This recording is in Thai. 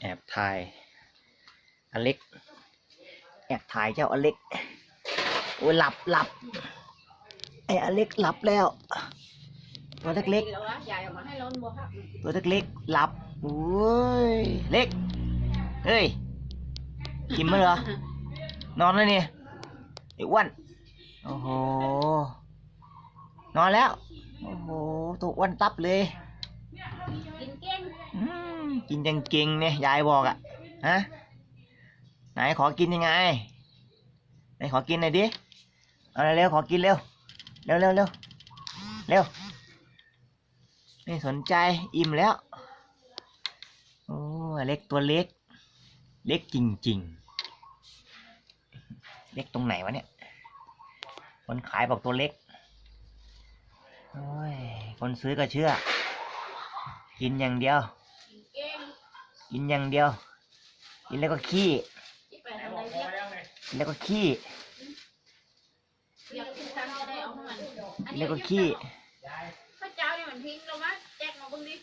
แอบถ่าย อเล็ก แอบถ่ายเจ้าอเล็ก โอ้ยหลับหลับไอ้อเล็กหลับแล้ว ตัวเล็กเอามาให้เราบัวครับๆตัวเล็กๆหลับโอ้ย เล็ก เฮ้ย กินมั้ยเหรอ นอนแล้วนี่ไอ้อ้วนโอ้โห นอนแล้ว โอ้โหตัวอ้วนตับเลย กินจังเก่งเนี่ยยายบอกอะฮะไหนขอกินยังไงไหนขอกินหน่อยดิเอาเร็วขอกินเร็วเร็วเร็วเร็วเร็วไม่สนใจอิ่มแล้วโอ้เล็กตัวเล็ก เล็กจริง ๆ เล็กตรงไหนวะเนี่ยคนขายบอกตัวเล็กโอ้ยคนซื้อก็เชื่อ กินอย่างเดียว กินอย่างเดียว กินแล้วก็ขี้ กินแล้วก็ขี้ อยากกินทานจะได้เอามันกินแล้วก็ขี้ ข้าวเจ้าเนี่ยมันทิ้งเรามาแจกมาเบึงดิ